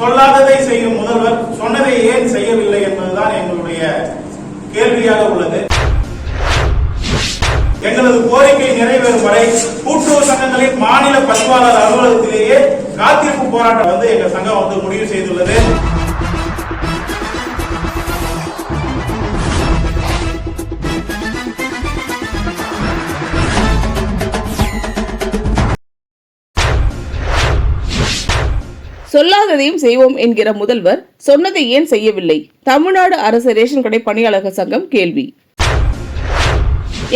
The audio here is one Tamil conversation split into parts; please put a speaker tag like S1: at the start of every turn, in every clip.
S1: சொல்லாததை செய்யும் முதல்வர் சொன்னதை ஏன் செய்யவில்லை என்பதுதான் எங்களுடைய கேள்வியாக உள்ளது. எங்களது கோரிக்கை நிறைவேறும் வரை கூட்டுறவு சங்கங்களின் மாநில பதிவாளர் அலுவலகத்திலேயே காத்திருப்பு போராட்டம் வந்து எங்கள் சங்கம் வந்து முடிவு செய்துள்ளது.
S2: சொல்லாததையும் செய்வோம் என்கிற முதல்வர் சொன்னதை ஏன் செய்யவில்லை? தமிழ்நாடு அரசு ரேஷன் கடை பணியாளர்கள் சங்கம் கேள்வி.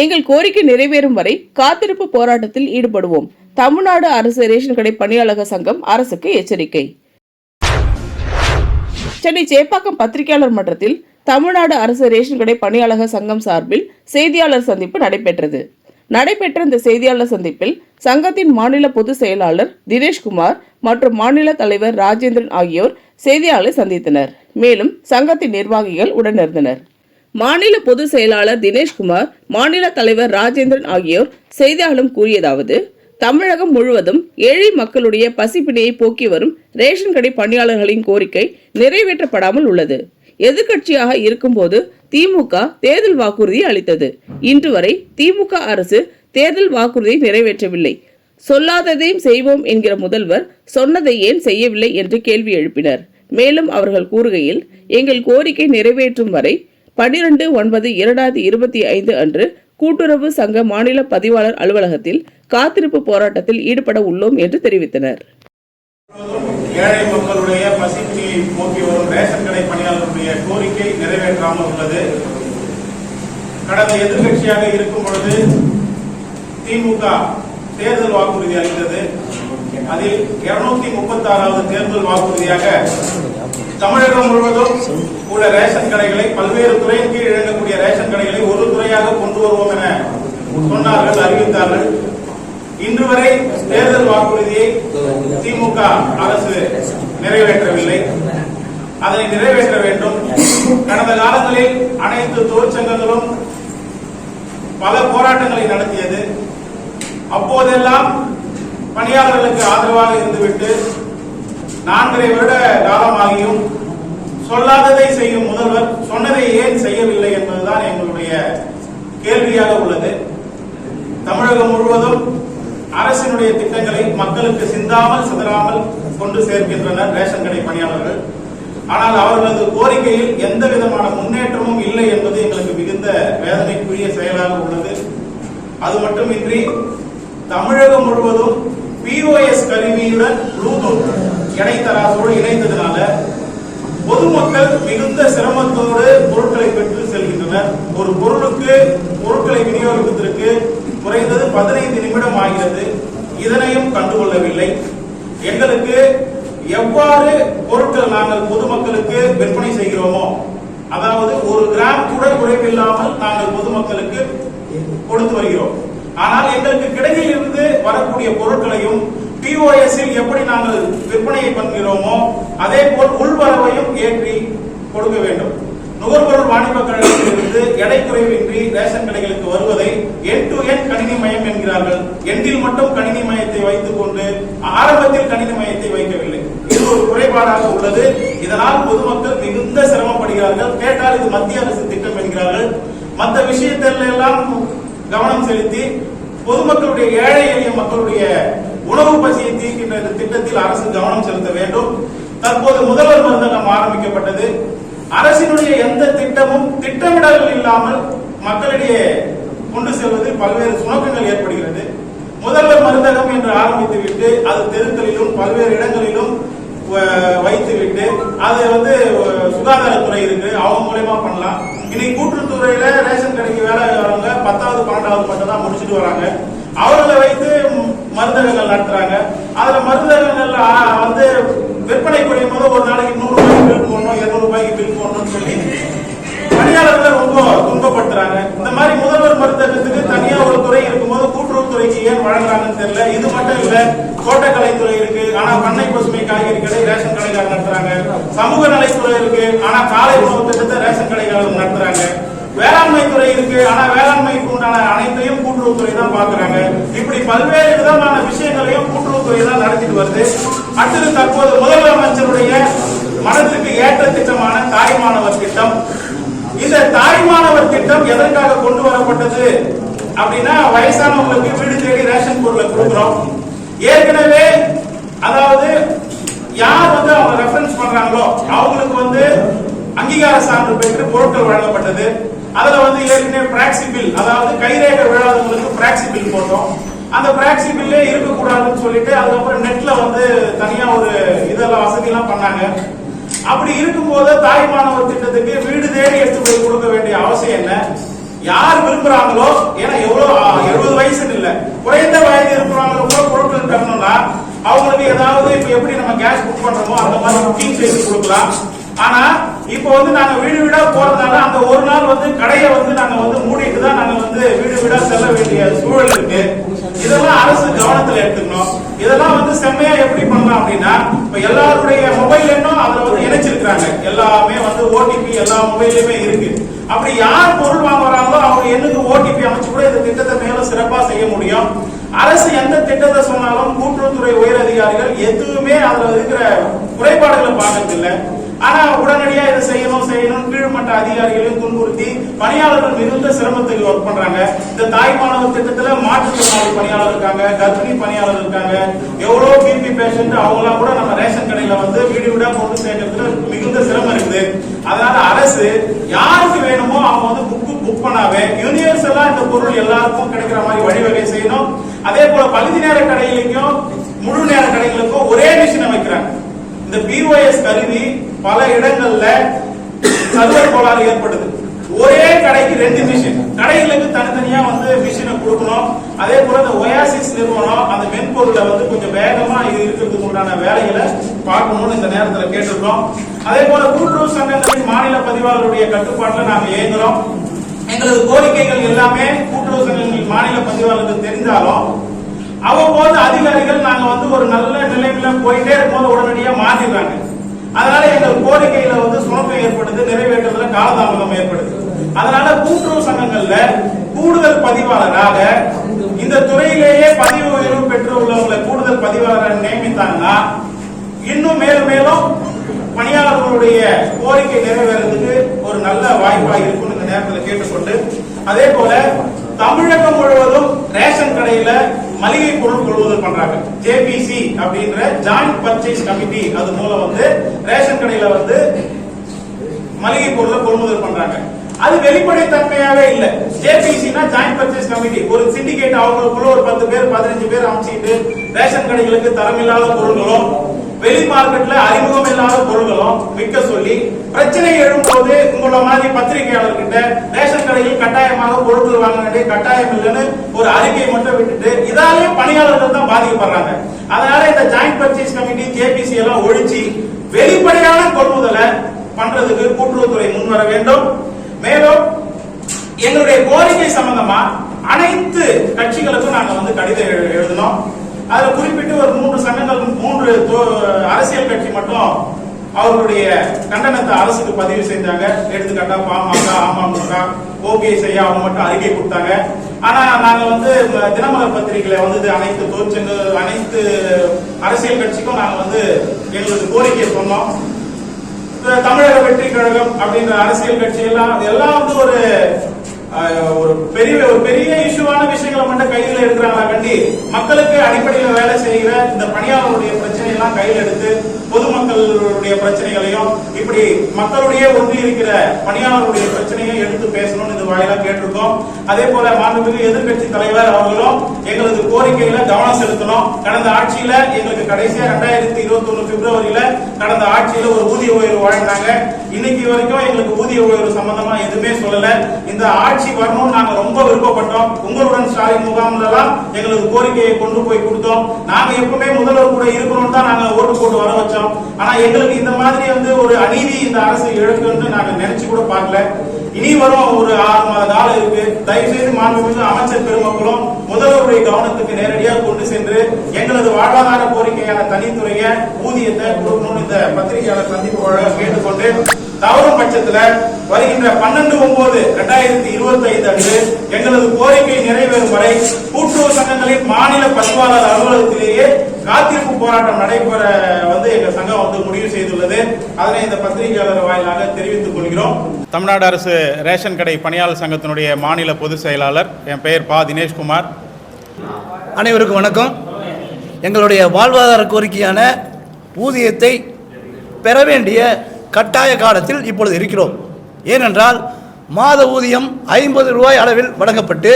S2: எங்கள் கோரிக்கை நிறைவேறும் வரை காத்திருப்பு போராட்டத்தில் ஈடுபடுவோம். தமிழ்நாடு அரசு ரேஷன் கடை பணியாளர்கள் சங்கம் அரசுக்கு எச்சரிக்கை. சென்னை சேப்பாக்கம் பத்திரிகையாளர் மன்றத்தில் தமிழ்நாடு அரசு ரேஷன் கடை பணியாளர்கள் சங்கம் சார்பில் செய்தியாளர் சந்திப்பு நடைபெற்றது. நடைபெற்ற இந்த செய்தியாளர் சந்திப்பில் சங்கத்தின் மாநில பொதுச் செயலாளர் தினேஷ்குமார் மற்றும் மாநில தலைவர் ராஜேந்திரன் ஆகியோர் செய்தியாளரை சந்தித்தனர். மேலும் சங்கத்தின் நிர்வாகிகள் உடனிருந்தனர். மாநில பொதுச் செயலாளர் தினேஷ்குமார் மாநில தலைவர் ராஜேந்திரன் ஆகியோர் செய்தியாளரும் கூறியதாவது தமிழகம் முழுவதும் ஏழை மக்களுடைய பசிப்பிணியை போக்கி வரும் ரேஷன் கடை பணியாளர்களின் கோரிக்கை நிறைவேற்றப்படாமல் உள்ளது. எதிர்க்கட்சியாக இருக்கும்போது திமுக தேர்தல் வாக்குறுதி அளித்தது. இன்று வரை திமுக அரசு தேர்தல் வாக்குறுதியை நிறைவேற்றவில்லை. சொல்லாததையும் செய்வோம் என்கிற முதல்வர் சொன்னதை ஏன் செய்யவில்லை என்று கேள்வி எழுப்பினர். மேலும் அவர்கள் கூறுகையில் எங்கள் கோரிக்கை நிறைவேற்றும் வரை பனிரெண்டு ஒன்பது இரண்டாயிரத்தி இருபத்தி ஐந்து அன்று கூட்டுறவு சங்க மாநில பதிவாளர் அலுவலகத்தில் காத்திருப்பு போராட்டத்தில் ஈடுபட உள்ளோம் என்று தெரிவித்தனர்.
S1: ஏழை மக்களுடைய பசிப்பிணியை போக்கி வரும் ரேஷன் கடை பணியாளர்களுடைய கோரிக்கை நிறைவேற்றாமல் உள்ளது. கடந்த எதிர்க்கட்சியாக இருக்கும் பொழுது திமுக தேர்தல் வாக்குறுதி அளித்தது. அதில் இருநூத்தி முப்பத்தி ஆறாவது தேர்தல் வாக்குறுதியாக தமிழகம் முழுவதும் உள்ள ரேஷன் கடைகளை பல்வேறு துறையின் கீழ் இழங்கக்கூடிய ரேஷன் கடைகளை ஒரு துறையாக கொண்டு வருவோம் என சொன்னார்கள் அறிவித்தார்கள். இன்று வரை தேர்தல் வாக்குறுதியை திமுக அரசு நிறைவேற்றவில்லை. அதனை நிறைவேற்ற வேண்டும். கடந்த காலங்களில் அனைத்து தொழிற்சங்கங்களும் பல போராட்டங்களை நடத்தியது. அப்போதெல்லாம் பணியாளர்களுக்கு ஆதரவாக இருந்துவிட்டு நான்கரை வருட காலமாகியும் சொல்லாததை செய்யும் முதல்வர் சொன்னதை ஏன் செய்யவில்லை என்பதுதான் எங்களுடைய கேள்வியாக உள்ளது. தமிழகம் முழுவதும் அரசினுடைய திட்டங்களை மக்களுக்கு சிந்தாமல் சிதறாமல் கொண்டு சேர்க்கின்றனர் ரேஷன் கடை பணியாளர்கள். ஆனால் அவர்களது கோரிக்கையில் எந்த விதமான முன்னேற்றமும் இல்லை என்பது எங்களுக்கு மிகுந்த வேதனைக்குரிய செயலாக உள்ளது. அது மட்டுமின்றி தமிழகம் முழுவதும் பிஓஎஸ் கருவியுடன் ப்ளூடூத் இணைத்தராசோடு இணைந்ததுனால பொதுமக்கள் மிகுந்த சிரமத்தோடு பொருட்களை பெற்று இல்லை. எங்களுக்கு எவ்வாறு பொருட்கள் நாங்கள் பொதுமக்களுக்கு விற்பனை செய்கிறோமோ அதாவது ஒரு கிராம் கூட குறைவில்லாமல் நாங்கள் பொதுமக்களுக்கு கொடுத்து வருகிறோம். ஆனால் எங்களுக்கு கிடையில் இருந்து வரக்கூடிய பொருட்களையும் பிஓஎஸ்இல் எப்படி நாங்கள் விற்பனையை பண்ணுகிறோமோ அதே போல் உள்வரவையும் ஏற்றி கொடுக்க வேண்டும். நுகர்பொருள் வாணிப கழகத்திலிருந்து எடை குறைவின்றி ரேஷன் கடைகளுக்கு வருவதை என் டு என் கணினி மயம் என்கிறார்கள். எண்டில் மட்டும் கணினி மயத்தை வைத்துக் கொண்டு ஆரம்பத்தில் கணினி மயத்தை வைக்கவில்லை. இது ஒரு குறைபாடாக உள்ளது. இதனால் பொதுமக்கள் மிகுந்த சிரமப்படுகிறார்கள். கேட்டால் இது மத்திய அரசு திட்டம் என்கிறார்கள். மற்ற விஷயத்தில் எல்லாம் கவனம் செலுத்தி பொதுமக்களுடைய ஏழை எளிய மக்களுடைய உணவு பசியை தீர்க்கின்ற இந்த திட்டத்தில் அரசு கவனம் செலுத்த வேண்டும். தற்போது முதல்வர் மருந்தகம் ஆரம்பிக்கப்பட்டது. அரசினுடைய எந்த திட்டமும் திட்டமிடல் இல்லாமல் மக்களிடையே கொண்டு செல்வதில் பல்வேறு சுணக்கங்கள் ஏற்படுகிறது. முதல்ல மருந்தகம் என்று ஆரம்பித்து விட்டு அது தெருக்களிலும் பல்வேறு இடங்களிலும் வ- வைத்துவிட்டு அது வந்து சுகாதாரத்துறை இருக்கு அவங்க மூலயமா பண்ணலாம். இன்னைக்கு கூட்டுறவுத்துறையில ரேஷன் கடைக்கு வேலை வரவங்க பத்தாவது பன்னெண்டாவது மட்டும் தான் முடிச்சுட்டு வராங்க. அவர்களை வைத்து மருந்தகங்கள் நடத்துறாங்க. அதுல மருந்தகங்கள்ல வந்து விற்பனை குறையும் போது ஒரு நாளைக்கு நூறு பில் போடணும் இருநூறு ரூபாய்க்கு பில் போடணும்னு சொல்லி பணியாளர்கள் ரொம்ப துன்பப்படுத்துறாங்க. இந்த மாதிரி முதல்வர் மருத்துவத்துக்கு தனியா ஒரு துறை இருக்கும்போது கூட்டுறவுத்துறைக்கு ஏன் வழங்குறாங்கன்னு தெரியல. இது மட்டும் இல்ல தோட்டக்கலைத்துறை இருக்கு. ஆனா பண்ணை பசுமை காய்கறி கடை ரேஷன் கடைக்காரர் நடத்துறாங்க. சமூக நலத்துறை இருக்கு. ஆனா காலை உணவு திட்டத்தை ரேஷன் கடைக்காரர் நடத்துறாங்க. வேளாண்மை துறை இருக்கு. ஆனா வேளாண்மைக்கு உண்டான அனைத்தையும் கூட்டுறவுத்துறை தான் பாக்குறாங்க இப்படி பல்வேறு விதமான விஷயங்களையும் கூட்டுறவுத்துறை தான் நடத்திட்டு வருது. அடுத்தது தற்போது முதலமைச்சருடைய அப்படின்னா வயசானவங்களுக்கு வீடு தேடி ரேஷன் பொருளை கொடுக்குறோம் ஏற்கனவே அதாவது யார் வந்து அவங்க ரெஃபரன்ஸ் பண்றாங்களோ அவங்களுக்கு வந்து அங்கீகார சான்று பெற்று பொருட்கள் வழங்கப்பட்டது அதுல வந்து ஏற்கனவே பிராக்சி பில் அதாவது கைரேகை விழாதவங்களுக்கு பிராக்சி பில் போட்டோம். அந்த பிராக்சி பில்லே இருக்கக்கூடாதுன்னு சொல்லிட்டு அதுக்கப்புறம் நெட்ல வந்து தனியா ஒரு இதெல்லாம் வசதி எல்லாம் பண்ணாங்க. அப்படி இருக்கும்போது தாய் மாணவர் திட்டத்துக்கு வீடு தேடி எடுத்து போய் கொடுக்க வேண்டிய அவசியம் என்ன? யார் விரும்புறாங்களோ ஏன்னா எவ்வளவு எழுபது வயசுன்னு இல்ல குறைந்த வயது இருக்கிறவங்க கூட பொருட்கள் தரணும்னா அவங்களுக்கு ஏதாவது இப்ப எப்படி நம்ம கேஸ் புக் பண்றோமோ அந்த மாதிரி புக்கிங் செய்து கொடுக்கலாம். ஆனா இப்போ வந்து நாங்க வீடு வீடா போறதுனால அந்த ஒரு நாள் வந்து கடையை வந்து நாங்க வந்து மூடிட்டு தான் நாங்க வந்து வீடு வீடா செல்ல வேண்டிய சூழல் இருக்கு. இதெல்லாம் அரசு கவனத்துல எடுத்துக்கணும். இதெல்லாம் வந்து செம்மையா எப்படி பண்ணலாம் அப்படின்னா இப்ப எல்லாருடைய மொபைல் எண்ணும் அதுல வந்து இணைச்சிருக்காங்க எல்லாமே வந்து ஓடிபி எல்லா மொபைல்லையுமே இருக்கு. அப்படி யார் பொருள் வாங்க வராங்களோ அவங்க எண்ணுக்கு ஓடிபி அமைச்சு கூட இந்த திட்டத்தை மேலும் சிறப்பா செய்ய முடியும். அரசு எந்த திட்டத்தை சொன்னாலும் கூட்டுறவுத்துறை உயர் அதிகாரிகள் எதுவுமே அதுல இருக்கிற குறைபாடுகளை பார்க்கறது இல்லை ஆனா உடனடியா இதை செய்யணும் செய்யணும் கீழ்மட்ட அதிகாரிகளையும் துன்புறுத்தி பணியாளர்கள் மிகுந்த சிரமத்துக்கு ஒர்க் பண்றாங்க. இந்த தாய் மாணவர் திட்டத்துல மாற்றுத்திறனாளி பணியாளர் இருக்காங்க கர்ப்பிணி பணியாளர் இருக்காங்க. எவ்வளவு பிபி பேஷண்ட் அவங்களாம் கூட நம்ம ரேஷன் கடையில வந்து வீடு வீடா கொண்டு சேர்க்கறதுல மிகுந்த சிரமம் இருக்குது. அதனால அரசு யாருக்கு வேணுமோ அவங்க வந்து புக் புக் பண்ணாவே யூனிவர்சலா இந்த பொருள் எல்லாருக்கும் கிடைக்கிற மாதிரி வழிவகை செய்யணும். அதே போல பகுதி நேர கடைகளுக்கும் முழு நேர கடைகளுக்கும் ஒரே மிஷினை வைக்கிறாங்க இந்த பிஓஎஸ் கருவி பல இடங்கள்ல சர்வர் கோளாறு ஏற்படுது. ஒரே கடைக்கு ரெண்டு மிஷின் கடைகளுக்கு தனித்தனியா வந்து மிஷினை கொடுக்கணும். அதே போல இந்த ஒயாசிஸ் நிறுவனம் அந்த மென்பொருளை வந்து கொஞ்சம் வேகமா இது இருக்கிறதுக்கு உண்டான வேலைகளை பார்க்கணும்னு இந்த நேரத்துல கேட்டிருக்கோம். அதே போல கூட்டுறவு சங்கங்களின் மாநில பதிவாளருடைய கட்டுப்பாட்டுல நாங்க இயங்குறோம். எங்களது கோரிக்கைகள் எல்லாமே கூட்டுறவு சங்கங்களின் மாநில பதிவாளருக்கு தெரிஞ்சாலும் அவ்வப்போது அதிகாரிகள் நாங்க வந்து ஒரு நல்ல நிலைமையில போயிட்டே இருக்கும்போது உடனடியா மாறிடுறாங்க அதனால எங்கள் கோரிக்கையில வந்து சுணக்கம் ஏற்படுது நிறைவேற்றுறதுல காலதாமதம் ஏற்படுது. அதனால கூட்டுறவு சங்கங்கள்ல கூடுதல் பதிவாளராக இந்த துறையிலேயே பதிவு உயர்வு பெற்று உள்ளவங்களை கூடுதல் பதிவாளராக நியமித்தாங்கன்னா இன்னும் மேலும் மேலும் பணியாளர்களுடைய கோரிக்கை நிறைவேறதுக்கு ஒரு நல்ல வாய்ப்பா இருக்கும் இந்த நேரத்தில் கேட்டுக்கொண்டு அதே போல தமிழகம் முழுவதும் ரேஷன் கடையில மளிகை பொருள் கொள்முதல் பண்றாங்க. ஜேபிசி அப்படின்ற ஜாயிண்ட் பர்ச்சேஸ் கமிட்டி அது மூலம் வந்து ரேஷன் கடையில வந்து மளிகை பொருளை கொள்முதல் பண்றாங்க. அது வெளிப்படைத்தன்மையாவே இல்ல. ஜேபிசினா ஜாயிண்ட் பர்ச்சேஸ் கமிட்டி ஒரு சிண்டிகேட் அவங்களுக்குள்ள ஒரு பத்து பேர் பதினஞ்சு பேர் அமைச்சிட்டு ரேஷன் கடைகளுக்கு தரமில்லாத பொருள்களும் வெளி மார்க்கெட்ல அறிமுகம் இல்லாத பொருள்களும் விற்க சொல்லி பிரச்சனை எழும்போது உங்கள மாதிரி பத்திரிகையாளர்கிட்ட ரேஷன் கடையில் கட்டாயமாக பொருட்கள் வாங்க வேண்டிய கட்டாயம் இல்லைன்னு ஒரு அறிக்கையை மட்டும் விட்டுட்டு இதாலே பணியாளர்கள் தான் பாதிக்கப்படுறாங்க. அதனால இந்த ஜாயிண்ட் பர்ச்சேஸ் கமிட்டி ஜேபிசி எல்லாம் ஒழிச்சு வெளிப்படையான கொள்முதலை பண்றதுக்கு கூட்டுறவுத்துறை முன்வர வேண்டும். மேலும் எங்களுடைய கோரிக்கை சம்பந்தமா அனைத்து கட்சிகளுக்கும் நாங்க வந்து கடிதம் எழுதினோம் அதுல குறிப்பிட்டு ஒரு மூன்று சங்கங்கள் மூன்று அரசியல் கட்சி மட்டும் அவர்களுடைய கண்டனத்தை அரசுக்கு பதிவு செஞ்சாங்க எடுத்துக்காட்டா பாமக அமமுக ஓபிஎஸ் ஐயா அவங்க மட்டும் அறிக்கை கொடுத்தாங்க. ஆனா நாங்க வந்து தினமலர் பத்திரிகையில வந்து அனைத்து தொழிற்சங்க அனைத்து அரசியல் கட்சிக்கும் நாங்க வந்து எங்களுக்கு கோரிக்கை சொன்னோம் தமிழக வெற்றி கழகம் அப்படின்ற அரசியல் கட்சி எல்லாம் எல்லாம் வந்து ஒரு ஒரு பெரிய ஒரு பெரிய இஷ்யூவான விஷயங்களை மட்டும் கையில் எடுக்கிறாங்களா கண்டி? மக்களுக்கு அடிப்படையில் வேலை செய்கிற இந்த பணியாளருடைய பிரச்சனை எல்லாம் கையில் எடுத்து பொதுமக்களுடைய பிரச்சனைகளையும் இப்படி மக்களுடைய ஒன்றி இருக்கிற பணியாளருடைய பிரச்சனையும் எடுத்து பேசணும்னு இது வாயிலாக கேட்டிருக்கோம். அதே போல மாண்புமிகு எதிர்க்கட்சி தலைவர் அவர்களும் எங்களது கோரிக்கையில கவனம் செலுத்தணும். கடந்த ஆட்சியில எங்களுக்கு கடைசியா ரெண்டாயிரத்தி இருபத்தி ஒண்ணு பிப்ரவரியில கடந்த ஆட்சியில ஒரு ஊதிய உயர்வு வழங்கினாங்க இன்னைக்கு வரைக்கும் எங்களுக்கு ஊதிய உயர்வு சம்பந்தமா எதுவுமே சொல்லல. இந்த ஆட்சி வரணும்னு நாங்க ரொம்ப விருப்பப்பட்டோம். உங்களுடன் ஸ்டாலின் முகாம்ல எல்லாம் கோரிக்கையை கொண்டு போய் கொடுத்தோம். நாங்க எப்பவுமே முதல்வர் கூட இருக்கணும்னு தான் நாங்க ஓட்டு போட்டு வர வச்சோம். ஆனா எங்களுக்கு இந்த மாதிரி வந்து ஒரு அநீதி இந்த அரசு இழக்குன்னு நாங்க நினைச்சு கூட பார்க்கல. இனி வரும் ஒரு ஆறு மாத காலம் இருக்கு. தயவு செய்து மாண்புமிகு அமைச்சர் பெருமக்களும் முதல்வருடைய கவனத்துக்கு நேரடியாக கொண்டு சென்று எங்களது வாழ்வாதார கோரிக்கையான தனித்துறைய ஊதியத்தை கொடுக்கணும்னு இந்த பத்திரிகையாளர் சந்திப்பு கேட்டுக்கொண்டு தவறும் பட்சத்துல வருகின்ற பன்னெண்டு ஒன்பது ரெண்டாயிரத்தி இருபத்தி ஐந்து அன்று எங்களது கோரிக்கை நிறைவேறும் வரை கூட்டுறவு சங்கங்களின் மாநில பதிவாளர் அலுவலகத்திலேயே காத்திருப்பு போராட்டம் நடைபெற வந்து எங்க சங்கம் வந்து முடிவு செய்துள்ளது. அதனை இந்த பத்திரிகையாளர் வாயிலாக தெரிவித்துக் கொள்கிறோம். தமிழ்நாடு அரசு ரேஷன் கடை பணியாளர் சங்கத்தினுடைய மாநில பொதுச் செயலாளர் என் பெயர் பா. தினேஷ்குமார்.
S3: அனைவருக்கும் வணக்கம். எங்களுடைய வாழ்வாதார கோரிக்கையான ஊதியத்தை பெற வேண்டிய கட்டாய காலத்தில் இப்பொழுது இருக்கிறோம். ஏனென்றால் மாத ஊதியம் ஐம்பது ரூபாய் அளவில் வழங்கப்பட்டு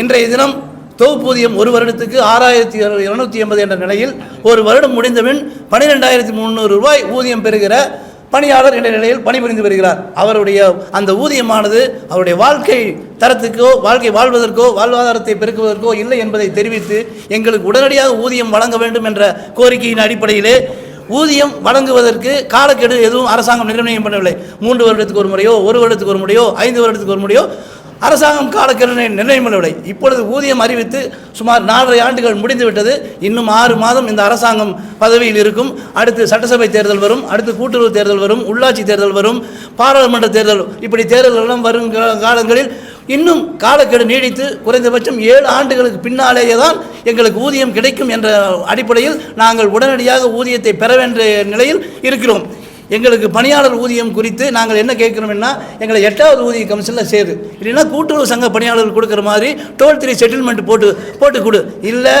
S3: இன்றைய தினம் தொகுப்பூதியம் ஒரு வருடத்துக்கு ஆறாயிரத்தி இருநூத்தி எண்பது என்ற நிலையில் ஒரு வருடம் முடிந்தபின் பனிரெண்டாயிரத்தி முந்நூறு ரூபாய் ஊதியம் பெறுகிற பணியாளர் என்ற நிலையில் பணிபுரிந்து வருகிறார். அவருடைய அந்த ஊதியமானது அவருடைய வாழ்க்கை தரத்துக்கோ வாழ்க்கை வாழ்வதற்கோ வாழ்வாதாரத்தை பெருக்குவதற்கோ இல்லை என்பதை தெரிவித்து எங்களுக்கு உடனடியாக ஊதியம் வழங்க வேண்டும் என்ற கோரிக்கையின் அடிப்படையிலே ஊதியம் வழங்குவதற்கு காலக்கெடு எதுவும் அரசாங்கம் நிர்ணயம் பண்ணவில்லை. மூன்று வருடத்துக்கு ஒரு முறையோ ஒரு வருடத்துக்கு ஒரு முறையோ ஐந்து வருடத்துக்கு ஒரு முறையோ அரசாங்கம் காலக்கெடு நிர்ணயம் பண்ணவில்லை இப்பொழுது ஊதியம் அறிவித்து சுமார் நாலரை ஆண்டுகள் முடிந்துவிட்டது. இன்னும் ஆறு மாதம் இந்த அரசாங்கம் பதவியில் இருக்கும். அடுத்து சட்டசபை தேர்தல் வரும். அடுத்து கூட்டுறவு தேர்தல் வரும். உள்ளாட்சி தேர்தல் வரும். பாராளுமன்ற தேர்தல் இப்படி தேர்தல்களும் வரும் காலங்களில் இன்னும் காலக்கெடு நீடித்து குறைந்தபட்சம் ஏழு ஆண்டுகளுக்கு பின்னாலேயே தான் எங்களுக்கு ஊதியம் கிடைக்கும் என்ற அடிப்படையில் நாங்கள் உடனடியாக ஊதியத்தை பெற வேண்டிய நிலையில் இருக்கிறோம். எங்களுக்கு பணியாளர் ஊதியம் குறித்து நாங்கள் என்ன கேட்குறோம்னா எங்களை எட்டாவது ஊதிய கமிஷனில் சேரு. இல்லைன்னா கூட்டுறவு சங்க பணியாளர்கள் கொடுக்குற மாதிரி டோல் த்ரீ செட்டில்மெண்ட் போட்டு போட்டு கொடு. இல்லை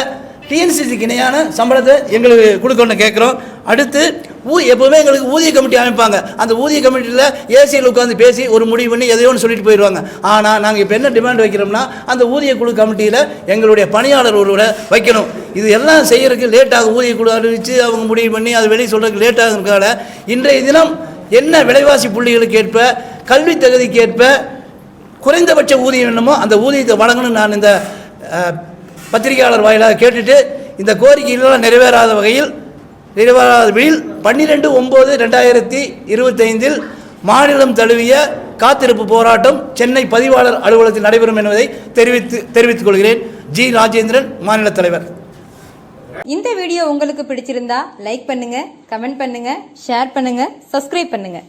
S3: டிஎன்சிசிக்கு இணையான சம்பளத்தை எங்களுக்கு கொடுக்கணும்னு கேட்குறோம். அடுத்து ஊ எப்போவுமே எங்களுக்கு ஊதிய கமிட்டி அமைப்பாங்க. அந்த ஊதிய கமிட்டியில் ஏசியில் உட்காந்து பேசி ஒரு முடிவு பண்ணி எதையோ ஒன்று சொல்லிட்டு போயிடுவாங்க ஆனால் நாங்கள் இப்போ என்ன டிமாண்ட் வைக்கிறோம்னா அந்த ஊதிய குழு கமிட்டியில் எங்களுடைய பணியாளர் ஒருவரை வைக்கணும். இது எல்லாம் செய்கிறதுக்கு லேட்டாக ஊதிய குழு அறிவித்து அவங்க முடிவு பண்ணி அது வெளியே சொல்கிறதுக்கு லேட்டாக இருக்கால இன்றைய தினம் என்ன விலைவாசி புள்ளிகளுக்கு ஏற்ப கல்வி தகுதிக்கு ஏற்ப குறைந்தபட்ச ஊதியம் என்னமோ அந்த ஊதியத்தை வழங்கணும் நான் இந்த பத்திரிகையாளர் வாயிலாக கேட்டுட்டு இந்த கோரிக்கைகளெல்லாம் நிறைவேறாத வகையில் நிறைவேறாத பன்னிரெண்டு ஒம்பது ரெண்டாயிரத்தி இருபத்தைந்தில் மாநிலம் தழுவிய காத்திருப்பு போராட்டம் சென்னை பதிவாளர் அலுவலகத்தில் நடைபெறும் என்பதை தெரிவித்து தெரிவித்துக் கொள்கிறேன். ஜி. ராஜேந்திரன் மாநில தலைவர்.
S4: இந்த வீடியோ உங்களுக்கு பிடிச்சிருந்தா லைக் பண்ணுங்க கமெண்ட் பண்ணுங்க ஷேர் பண்ணுங்க சப்ஸ்கிரைப் பண்ணுங்க.